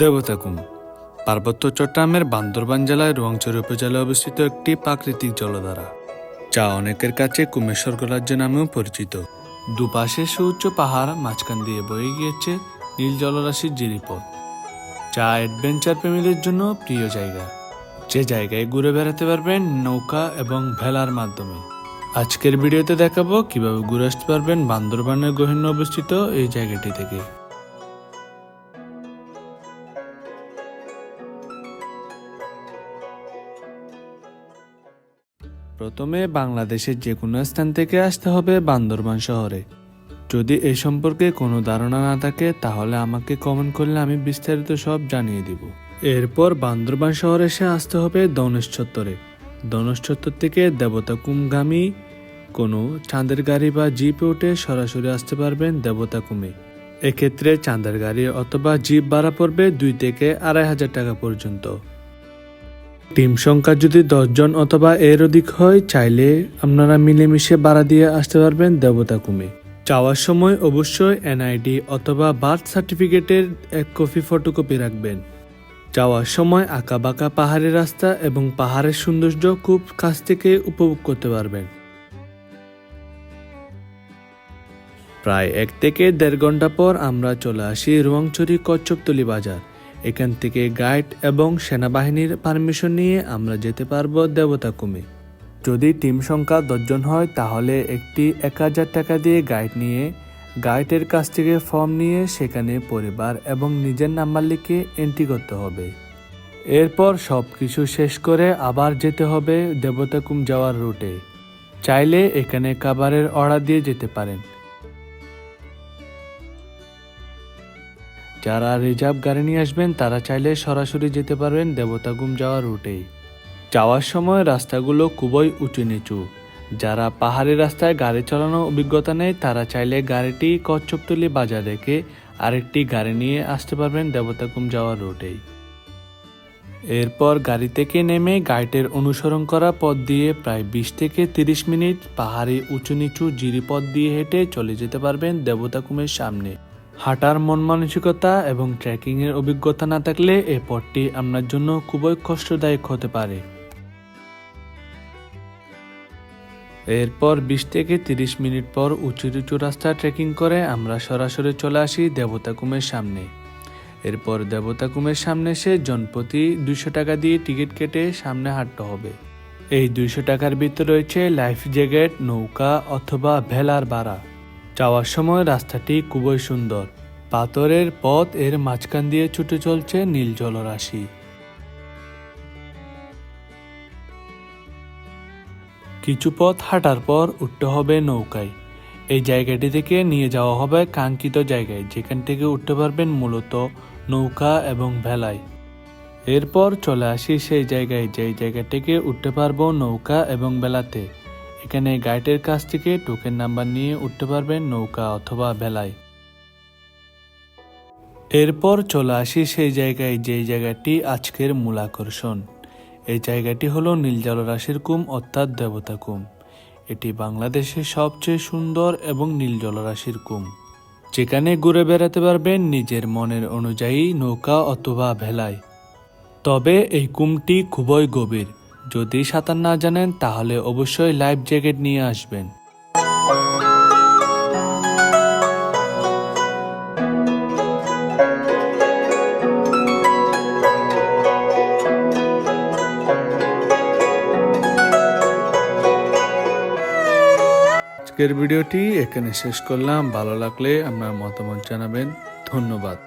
দেবতাকুম। পার্বত্য চট্টগ্রামের বান্দরবান জেলায় রোয়াংচর উপজেলায় অবস্থিত একটি প্রাকৃতিক জলধারা, যা অনেকের কাছে কুমের স্বর্গরাজ্য নামেও পরিচিত। দুপাশে সুউচ্চ পাহাড়, মাঝখান দিয়ে বয়ে গিয়েছে নীল জলরাশির জিরিপথ, যা অ্যাডভেঞ্চার প্রেমীদের জন্য প্রিয় জায়গা। যে জায়গায় ঘুরে বেড়াতে পারবেন নৌকা এবং ভেলার মাধ্যমে। আজকের ভিডিওতে দেখাবো কীভাবে ঘুরে আসতে পারবেন বান্দরবানের গহীন অবস্থিত এই জায়গাটি থেকে। প্রথমে বাংলাদেশের যে কোনো স্থান থেকে আসতে হবে বান্দরবান শহরে। যদি এ সম্পর্কে কোনো ধারণা না থাকে, তাহলে আমাকে কমেন্ট করলে আমি বিস্তারিত সব জানিয়ে দিব। এরপর বান্দরবান শহরে এসে আসতে হবে দনেশ চত্বরে। দনেশ চত্বর থেকে দেবতা কুমগামী কোনো চাঁদের গাড়ি বা জিপে উঠে সরাসরি আসতে পারবেন দেবতা কুমে এক্ষেত্রে চাঁদের গাড়ি অথবা জিপ ভাড়া পড়বে দুই থেকে আড়াই হাজার টাকা পর্যন্ত। টিম সংখ্যা যদি দশজন অথবা এর অধিক হয়, চাইলে আপনারা মিলেমিশে ভাড়া দিয়ে আসতে পারবেন দেবতা কুমে। যাওয়ার সময় অবশ্যই এনআইডি অথবা বার্থ সার্টিফিকেটের এক কপি ফটোকপি রাখবেন। যাওয়ার সময় আঁকা বাঁকা পাহাড়ের রাস্তা এবং পাহাড়ের সৌন্দর্য খুব কাছ থেকে উপভোগ করতে পারবেন। প্রায় এক থেকে দেড় ঘণ্টা পর আমরা চলে আসি রোয়াংচুরি কচ্ছপতলি বাজার। এখান থেকে গাইড এবং সেনাবাহিনীর পারমিশন নিয়ে আমরা যেতে পারব দেবতা কুমে যদি টিম সংখ্যা দশজন হয়, তাহলে একটি এক হাজার টাকা দিয়ে গাইড নিয়ে, গাইডের কাছ থেকে ফর্ম নিয়ে সেখানে পরিবার এবং নিজের নাম্বার লিখে এন্ট্রি করতে হবে। এরপর সব কিছু শেষ করে আবার যেতে হবে দেবতাকুম যাওয়ার রুটে চাইলে এখানে খাবারের অর্ডার দিয়ে যেতে পারেন। যারা রিজার্ভ গাড়ি নিয়ে আসবেন, তারা চাইলে সরাসরি যেতে পারবেন দেবতাগুম যাওয়ার রুটেই যাওয়ার সময় রাস্তাগুলো খুবই উঁচু নিচু। যারা পাহাড়ি রাস্তায় গাড়ি চালানোর অভিজ্ঞতা নেই, তারা চাইলে গাড়িটি কচ্ছপতলি বাজার রেখে আরেকটি গাড়ি নিয়ে আসতে পারবেন দেবতাকুম যাওয়ার রুটেই এরপর গাড়ি থেকে নেমে গাইডের অনুসরণ করা পথ দিয়ে প্রায় বিশ থেকে তিরিশ মিনিট পাহাড়ে উঁচু নিচু জিরিপথ দিয়ে হেঁটে চলে যেতে পারবেন দেবতাকুমের সামনে। হাঁটার মন মানসিকতা এবং ট্রেকিংয়ের অভিজ্ঞতা না থাকলে এই পথটি আপনার জন্য খুবই কষ্টদায়ক হতে পারে। এরপর বিশ থেকে তিরিশ মিনিট পর উঁচু উঁচু রাস্তা ট্রেকিং করে আমরা সরাসরি চলে আসি দেবতাকুমের সামনে। এরপর দেবতাকুমের সামনে এসে জনপ্রতি দুইশো টাকা দিয়ে টিকিট কেটে সামনে হাঁটতে হবে। এই দুইশো টাকার ভিতরে রয়েছে লাইফ জ্যাকেট, নৌকা অথবা ভেলার ভাড়া। যাওয়ার সময় রাস্তাটি খুবই সুন্দর। পাথরের পথ এর মাঝখান দিয়ে ছুটে চলছে নীল জলরাশি। কিছু পথ হাঁটার পর উঠতে হবে নৌকায়। এই জায়গাটি থেকে নিয়ে যাওয়া হবে কাঙ্ক্ষিত জায়গায়, যেখান থেকে উঠতে পারবেন মূলত নৌকা এবং ভেলায়। এরপর চলে আসি সেই জায়গায়, যেই জায়গা থেকে উঠতে পারব নৌকা এবং বেলাতে এখানে গাইডের কাছ থেকে টোকেন নাম্বার নিয়ে উঠতে পারবেন নৌকা অথবা ভেলায়। এরপর চলে আসি সেই জায়গায়, যেই জায়গাটি আজকের মূল আকর্ষণ। এই জায়গাটি হলো নীল জলরাশির কুম অর্থাৎ দেবতা কুম এটি বাংলাদেশের সবচেয়ে সুন্দর এবং নীল জলরাশির কুম যেখানে ঘুরে বেড়াতে পারবেন নিজের মনের অনুযায়ী নৌকা অথবা ভেলায়। তবে এই কুমটি খুবই গভীর। যদি সাঁতার না জানেন, তাহলে অবশ্যই লাইফ জ্যাকেট নিয়ে আসবেন। আজকের ভিডিওটি এখানে শেষ করলাম। ভালো লাগলে আপনার মতামত জানাবেন। ধন্যবাদ।